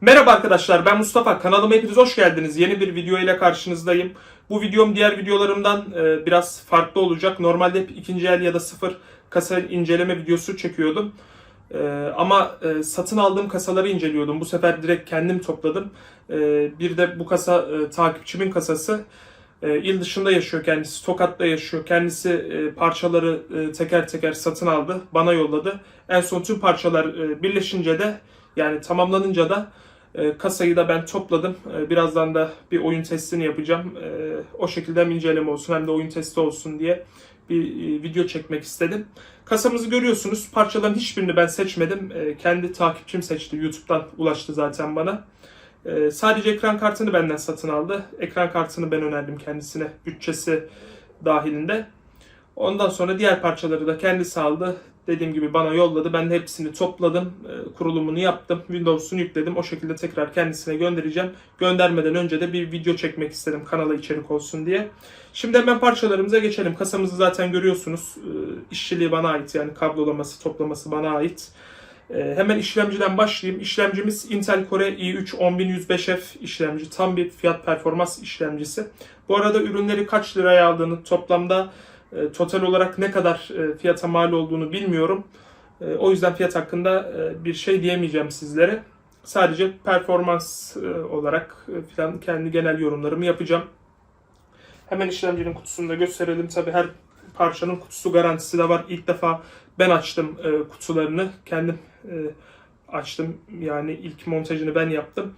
Merhaba arkadaşlar ben Mustafa kanalıma hepiniz hoş geldiniz. Yeni bir video ile karşınızdayım. Bu videom diğer videolarımdan e, biraz farklı olacak. Normalde hep ikinci el ya da sıfır kasa inceleme videosu çekiyordum. E, ama e, satın aldığım kasaları inceliyordum. Bu sefer direkt kendim topladım. Bir de bu kasa takipçimin kasası. İl dışında yaşıyor kendisi. Tokat'ta yaşıyor. Kendisi parçaları teker teker satın aldı. Bana yolladı. En son tüm parçalar birleşince de yani tamamlanınca da kasayı da ben topladım. E, birazdan da bir oyun testini yapacağım. E, o şekilde hem inceleme olsun hem de oyun testi olsun diye bir e, video çekmek istedim. Kasamızı görüyorsunuz. Parçaların hiçbirini ben seçmedim. Kendi takipçim seçti. YouTube'dan ulaştı zaten bana. Sadece ekran kartını benden satın aldı. Ekran kartını ben önerdim kendisine. Bütçesi dahilinde. Ondan sonra diğer parçaları da kendisi aldı. Dediğim gibi bana yolladı. Ben de hepsini topladım. e, Kurulumunu yaptım. Windows'unu yükledim. O şekilde tekrar kendisine göndereceğim. Göndermeden önce de bir video çekmek istedim. Kanala içerik olsun diye. Şimdi hemen parçalarımıza geçelim. Kasamızı zaten görüyorsunuz. E, İşçiliği bana ait. Yani kablolaması, toplaması bana ait. E, Hemen işlemciden başlayayım. İşlemcimiz Intel Core i3 10105F işlemci. Tam bir fiyat performans işlemcisi. Bu arada ürünleri kaç liraya aldığını toplamda e, total olarak ne kadar e, fiyata mal olduğunu bilmiyorum. E, o yüzden fiyat hakkında e, bir şey diyemeyeceğim sizlere. Sadece performans olarak e, falan kendi genel yorumlarımı yapacağım. Hemen işlemcinin kutusunu da gösterelim. Tabi her parçanın kutusu garantisi de var. İlk defa ben açtım kutularını. Kendim açtım. Yani ilk montajını ben yaptım.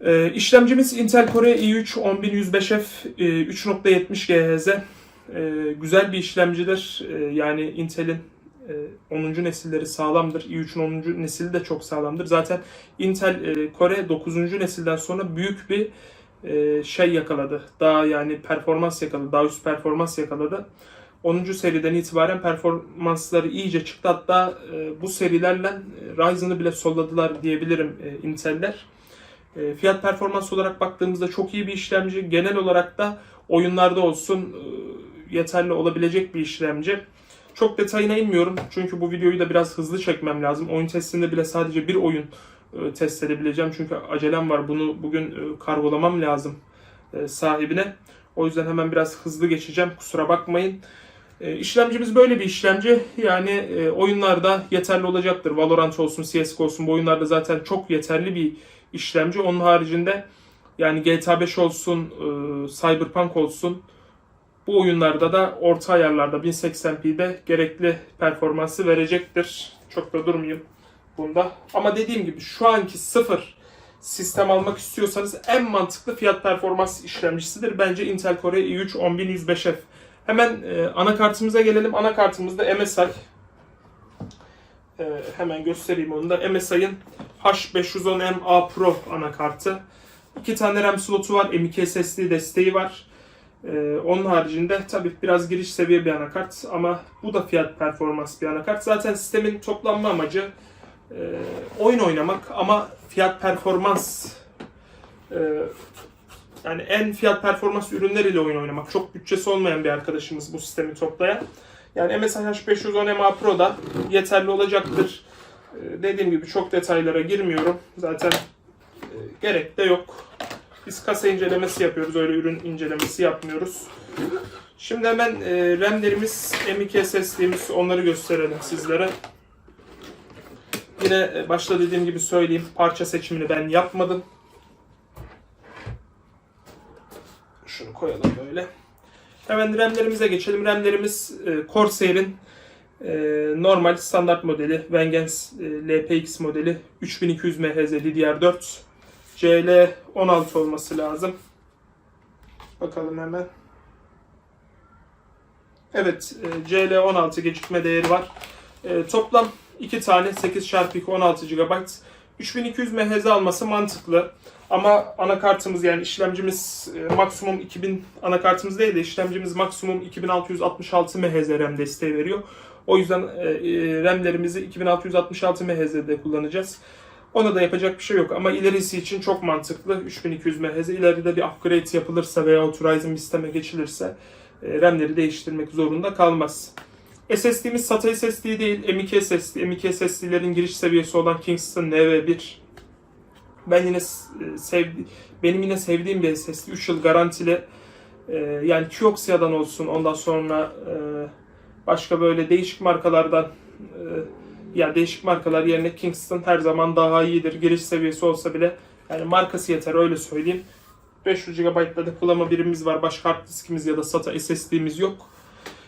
E, işlemcimiz Intel Core i3 10105F e, 3.70 GHz. E, güzel bir işlemcidir. E, yani Intel'in e, 10. nesilleri sağlamdır. i3'ün 10. nesili de çok sağlamdır. Zaten Intel e, Core 9. nesilden sonra büyük bir e, şey yakaladı. Daha yani performans yakaladı. Daha üst performans yakaladı. 10. seriden itibaren performansları iyice çıktı. Hatta e, bu serilerle e, Ryzen'ı bile solladılar diyebilirim e, Intel'ler. E, fiyat performans olarak baktığımızda çok iyi bir işlemci. Genel olarak da oyunlarda olsun e, yeterli olabilecek bir işlemci. Çok detayına inmiyorum çünkü bu videoyu da biraz hızlı çekmem lazım. Oyun testinde bile sadece bir oyun e, test edebileceğim çünkü acelem var. Bunu bugün e, kargolamam lazım e, sahibine. O yüzden hemen biraz hızlı geçeceğim. Kusura bakmayın. İşlemcimiz böyle bir işlemci. Yani oyunlarda yeterli olacaktır. Valorant olsun, CSGO olsun bu oyunlarda zaten çok yeterli bir işlemci. Onun haricinde yani GTA 5 olsun, Cyberpunk olsun bu oyunlarda da orta ayarlarda 1080p'de gerekli performansı verecektir. Çok da durmayayım bunda. Ama dediğim gibi şu anki sıfır sistem almak istiyorsanız en mantıklı fiyat performans işlemcisidir. Bence Intel Core i3 10105F. Hemen e, anakartımıza gelelim. Anakartımızda MSI. E, hemen göstereyim onu da. MSI'ın H510MA Pro anakartı. İki tane RAM slotu var. M.2 SSD desteği var. Ee, onun haricinde tabii biraz giriş seviye bir anakart ama bu da fiyat performans bir anakart. Zaten sistemin toplanma amacı e, oyun oynamak ama fiyat performans e, yani en fiyat performans ürünleriyle oyun oynamak. Çok bütçesi olmayan bir arkadaşımız bu sistemi toplayan. Yani MSI H510 MA Pro da yeterli olacaktır. Ee, dediğim gibi çok detaylara girmiyorum. Zaten e, gerek de yok. Biz kasa incelemesi yapıyoruz. Öyle ürün incelemesi yapmıyoruz. Şimdi hemen e, RAM'lerimiz, M.2 SSD'miz onları gösterelim sizlere. Yine e, başta dediğim gibi söyleyeyim. Parça seçimini ben yapmadım. Şunu koyalım böyle. Hemen RAM'lerimize geçelim. RAM'lerimiz e, Corsair'in e, normal standart modeli. Vengeance e, LPX modeli. 3200 MHz DDR4. CL16 olması lazım. Bakalım hemen. Evet, e, CL16 gecikme değeri var. E, toplam 2 tane 8x2 16 GB. 3200 MHz alması mantıklı. Ama anakartımız yani işlemcimiz e, maksimum 2000 anakartımız değil de işlemcimiz maksimum 2666 MHz RAM desteği veriyor. O yüzden e, e, RAM'lerimizi 2666 MHz'de kullanacağız. Ona da yapacak bir şey yok ama ilerisi için çok mantıklı. 3200 MHz ileride bir upgrade yapılırsa veya bir sisteme geçilirse e, RAM'leri değiştirmek zorunda kalmaz. SSD'miz SATA SSD değil, M.2 SSD. M.2 SSD'lerin giriş seviyesi olan Kingston NV1 Ben yine e, sevdi benim yine sevdiğim bir SSD 3 yıl garantili e, yani Kioxia'dan olsun ondan sonra e, başka böyle değişik markalardan ya değişik markalar yerine Kingston her zaman daha iyidir. Giriş seviyesi olsa bile yani markası yeter öyle söyleyeyim. 500 GB'da depolama birimimiz var. Başka hard diskimiz ya da SATA SSD'miz yok.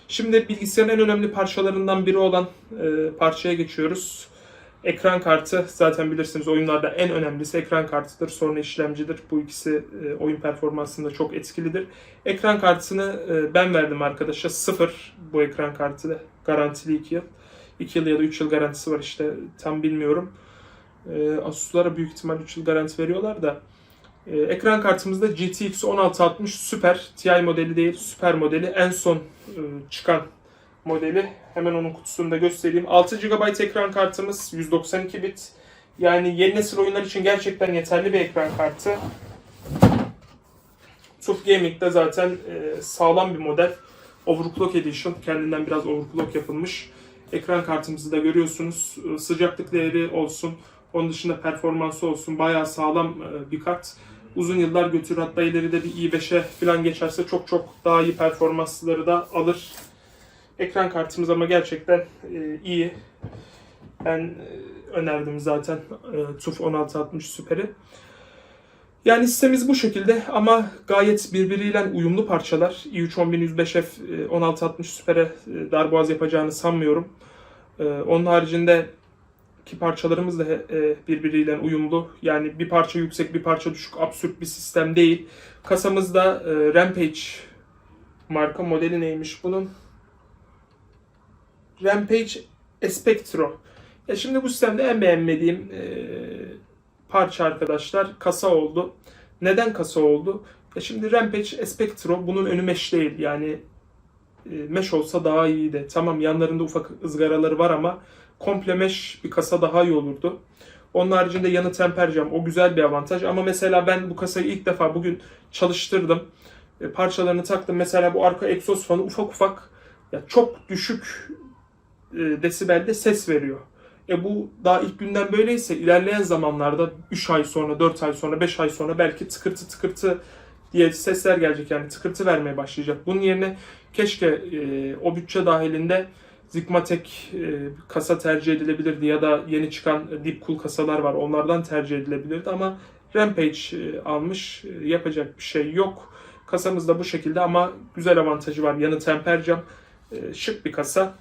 Şimdi bilgisayarın en önemli parçalarından biri olan e, parçaya geçiyoruz. Ekran kartı zaten bilirsiniz oyunlarda en önemlisi ekran kartıdır. Sonra işlemcidir. Bu ikisi e, oyun performansında çok etkilidir. Ekran kartını e, ben verdim arkadaşa. Sıfır bu ekran kartı. Garantili 2 yıl. 2 yıl ya da 3 yıl garantisi var işte tam bilmiyorum. E, Asus'lara büyük ihtimal 3 yıl garanti veriyorlar da. E, ekran kartımızda GTX 1660 Super TI modeli değil Super modeli en son e, çıkan modeli. Hemen onun kutusunu da göstereyim. 6 GB ekran kartımız 192 bit. Yani yeni nesil oyunlar için gerçekten yeterli bir ekran kartı. TUF Gaming'de zaten e, sağlam bir model. Overclock Edition. Kendinden biraz overclock yapılmış. Ekran kartımızı da görüyorsunuz. E, Sıcaklık değeri olsun. Onun dışında performansı olsun. Bayağı sağlam e, bir kart. Uzun yıllar götürür. Hatta ileride bir i5'e falan geçerse çok çok daha iyi performansları da alır. Ekran kartımız ama gerçekten e, iyi. Ben e, önerdim zaten TUF 1660 Super'i. Yani sistemimiz bu şekilde ama gayet birbiriyle uyumlu parçalar. i3 10105F e, 1660 Super'e e, darboğaz yapacağını sanmıyorum. E, onun haricinde ki parçalarımız da birbiriyle uyumlu. Yani bir parça yüksek bir parça düşük absürt bir sistem değil. Kasamızda Rampage marka modeli neymiş bunun? Rampage Espectro. Ya şimdi bu sistemde en beğenmediğim parça arkadaşlar kasa oldu. Neden kasa oldu? Ya şimdi Rampage Espectro bunun önü mesh değil. Yani e, mesh olsa daha iyiydi. Tamam yanlarında ufak ızgaraları var ama komple mesh bir kasa daha iyi olurdu. Onun haricinde yanı temper cam. O güzel bir avantaj. Ama mesela ben bu kasayı ilk defa bugün çalıştırdım. E, parçalarını taktım. Mesela bu arka egzoz fanı ufak ufak ya çok düşük e, desibelde ses veriyor. E bu daha ilk günden böyleyse ilerleyen zamanlarda 3 ay sonra, 4 ay sonra, 5 ay sonra belki tıkırtı tıkırtı diye sesler gelecek yani tıkırtı vermeye başlayacak. Bunun yerine keşke e, o bütçe dahilinde Zigmatek e, kasa tercih edilebilirdi ya da yeni çıkan Deep Cool kasalar var onlardan tercih edilebilirdi ama Rampage e, almış e, yapacak bir şey yok. Kasamız da bu şekilde ama güzel avantajı var. Yanı temper cam. E, şık bir kasa.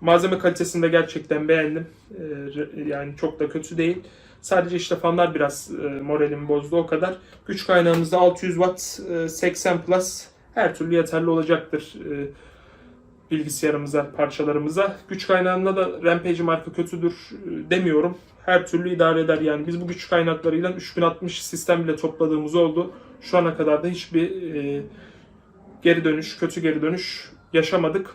Malzeme kalitesini de gerçekten beğendim. E, re- yani çok da kötü değil. Sadece işte fanlar biraz e, moralimi bozdu o kadar. Güç kaynağımızda 600 watt e, 80 plus her türlü yeterli olacaktır e, bilgisayarımıza, parçalarımıza. Güç kaynağında da Rampage marka kötüdür e, demiyorum. Her türlü idare eder yani. Biz bu güç kaynaklarıyla 3060 sistem bile topladığımız oldu. Şu ana kadar da hiçbir e, geri dönüş, kötü geri dönüş yaşamadık.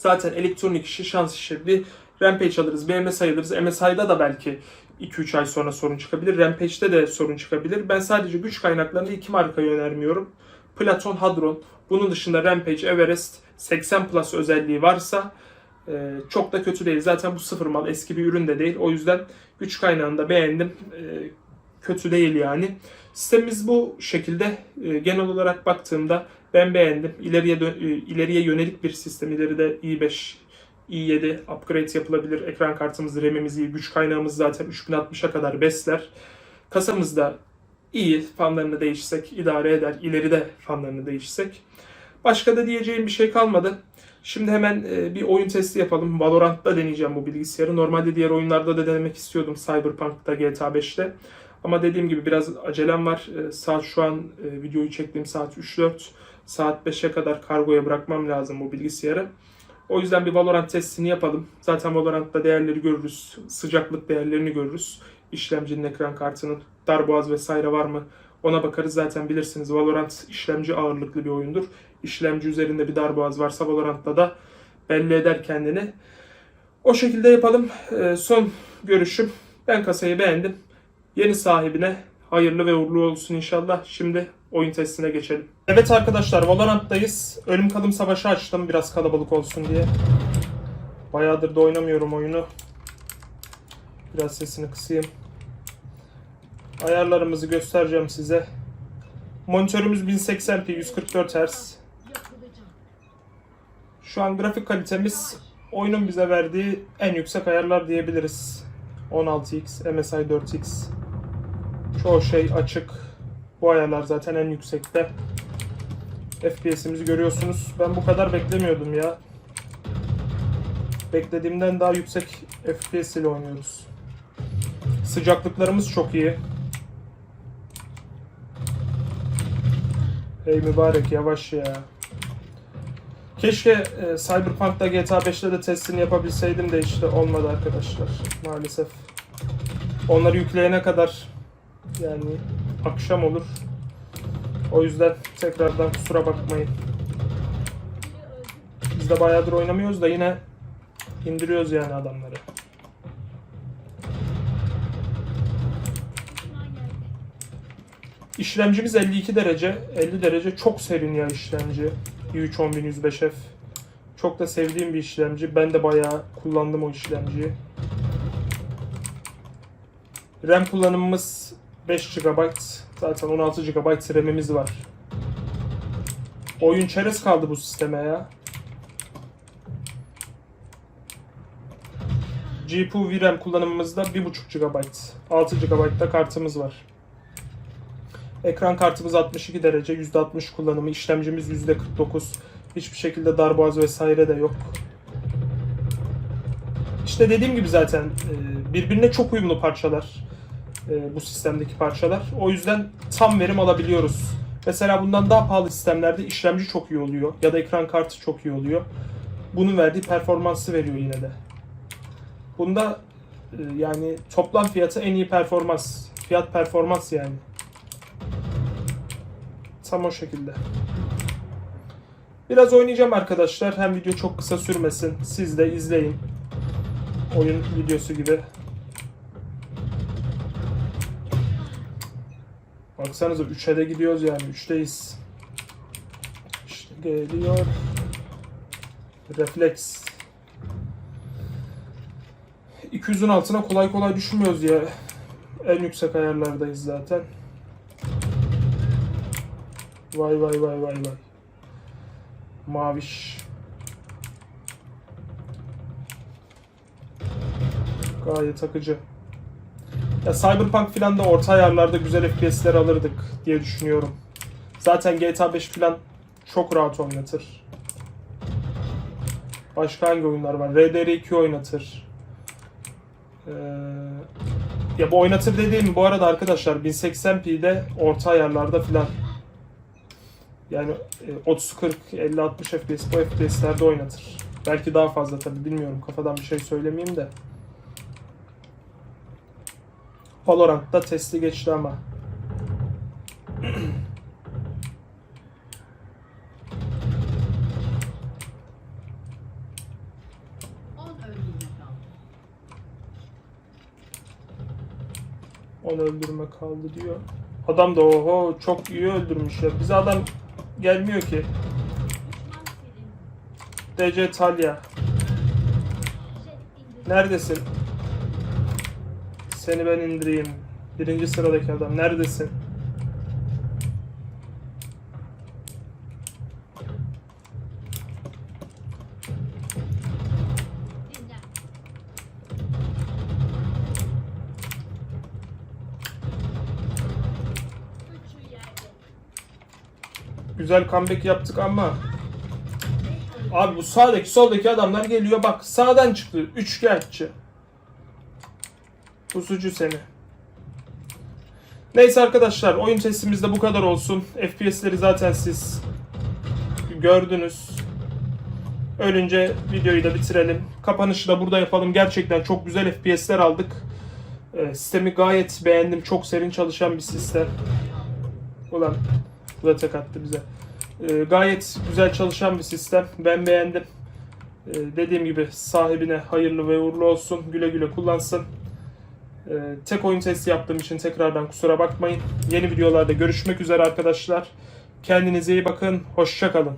Zaten elektronik işi şans işi. Bir Rampage alırız, bir MSI alırız. MSI'da da belki 2-3 ay sonra sorun çıkabilir. Rampage'de de sorun çıkabilir. Ben sadece güç kaynaklarında iki markayı önermiyorum. Platon, Hadron. Bunun dışında Rampage, Everest 80 Plus özelliği varsa e, çok da kötü değil. Zaten bu sıfır mal eski bir ürün de değil. O yüzden güç kaynağını da beğendim. E, kötü değil yani. Sistemimiz bu şekilde. E, genel olarak baktığımda ben beğendim. İleriye e, ileriye yönelik bir sistem. İleride i5, i7 upgrade yapılabilir. Ekran kartımız, RAM'imiz iyi. Güç kaynağımız zaten 3060'a kadar besler. Kasamız da iyi. Fanlarını değişsek idare eder. İleride fanlarını değişsek. Başka da diyeceğim bir şey kalmadı. Şimdi hemen e, bir oyun testi yapalım. Valorant'ta deneyeceğim bu bilgisayarı. Normalde diğer oyunlarda da denemek istiyordum. Cyberpunk'ta, GTA 5'te. Ama dediğim gibi biraz acelem var. E, Saat şu an e, videoyu çektiğim saat 3-4. Saat 5'e kadar kargoya bırakmam lazım bu bilgisayarı. O yüzden bir Valorant testini yapalım. Zaten Valorant'ta değerleri görürüz. Sıcaklık değerlerini görürüz. İşlemcinin ekran kartının darboğaz vesaire var mı? Ona bakarız zaten bilirsiniz. Valorant işlemci ağırlıklı bir oyundur. İşlemci üzerinde bir darboğaz varsa Valorant'ta da belli eder kendini. O şekilde yapalım. Ee, son görüşüm. Ben kasayı beğendim. Yeni sahibine hayırlı ve uğurlu olsun inşallah. Şimdi oyun testine geçelim. Evet arkadaşlar Valorant'tayız. Ölüm kalım savaşı açtım biraz kalabalık olsun diye. Bayağıdır da oynamıyorum oyunu. Biraz sesini kısayım. Ayarlarımızı göstereceğim size. Monitörümüz 1080p 144 Hz. Şu an grafik kalitemiz oyunun bize verdiği en yüksek ayarlar diyebiliriz. 16x, MSI 4x. Çoğu şey açık. Bu ayarlar zaten en yüksekte. FPS'imizi görüyorsunuz. Ben bu kadar beklemiyordum ya. Beklediğimden daha yüksek FPS ile oynuyoruz. Sıcaklıklarımız çok iyi. Hey mübarek yavaş ya. Keşke e, Cyberpunk'ta GTA 5'te de testini yapabilseydim de işte olmadı arkadaşlar maalesef. Onları yükleyene kadar yani akşam olur. O yüzden tekrardan kusura bakmayın. Biz de bayağıdır oynamıyoruz da yine indiriyoruz yani adamları. İşlemcimiz 52 derece. 50 derece çok serin ya işlemci. i3 10105F. Çok da sevdiğim bir işlemci. Ben de bayağı kullandım o işlemciyi. RAM kullanımımız 5 GB. Zaten 16 GB RAM'imiz var. Oyun çerez kaldı bu sisteme ya. GPU VRAM kullanımımızda 1.5 GB. 6 GB da kartımız var. Ekran kartımız 62 derece, %60 kullanımı, işlemcimiz %49. Hiçbir şekilde darboğaz vesaire de yok. İşte dediğim gibi zaten e, birbirine çok uyumlu parçalar e, bu sistemdeki parçalar. O yüzden tam verim alabiliyoruz. Mesela bundan daha pahalı sistemlerde işlemci çok iyi oluyor ya da ekran kartı çok iyi oluyor. Bunun verdiği performansı veriyor yine de. Bunda e, yani toplam fiyatı en iyi performans. Fiyat performans yani. Tam o şekilde. Biraz oynayacağım arkadaşlar. Hem video çok kısa sürmesin. Siz de izleyin. Oyun videosu gibi. Baksanıza 3'e de gidiyoruz yani. 3'teyiz. İşte geliyor. Refleks. 200'ün altına kolay kolay düşmüyoruz ya. En yüksek ayarlardayız zaten. Vay vay vay vay vay. Maviş. Gayet akıcı. Ya Cyberpunk filan da orta ayarlarda güzel FPS'ler alırdık diye düşünüyorum. Zaten GTA 5 filan çok rahat oynatır. Başka hangi oyunlar var? RDR2 oynatır. Ee, ya bu oynatır dediğim bu arada arkadaşlar 1080p'de orta ayarlarda filan. Yani e, 30 40 50 60 FPS bu FPS'lerde oynatır. Belki daha fazla tabi bilmiyorum kafadan bir şey söylemeyeyim de. Valorant'ta testi geçti ama. Onu öldürme kaldı diyor. Adam da oho çok iyi öldürmüş ya. Bize adam gelmiyor ki. DC Talya. Neredesin? Seni ben indireyim. Birinci sıradaki adam. Neredesin? Güzel comeback yaptık ama Abi bu sağdaki soldaki adamlar geliyor bak sağdan çıktı üçkağıtçı. Pusucu seni. Neyse arkadaşlar oyun testimiz de bu kadar olsun. FPS'leri zaten siz gördünüz. Ölünce videoyu da bitirelim. Kapanışı da burada yapalım. Gerçekten çok güzel FPS'ler aldık. Ee, sistemi gayet beğendim. Çok serin çalışan bir sistem. Ulan bu da tek attı bize. Ee, gayet güzel çalışan bir sistem. Ben beğendim. Ee, dediğim gibi sahibine hayırlı ve uğurlu olsun. Güle güle kullansın. Ee, tek oyun testi yaptığım için tekrardan kusura bakmayın. Yeni videolarda görüşmek üzere arkadaşlar. Kendinize iyi bakın. Hoşçakalın.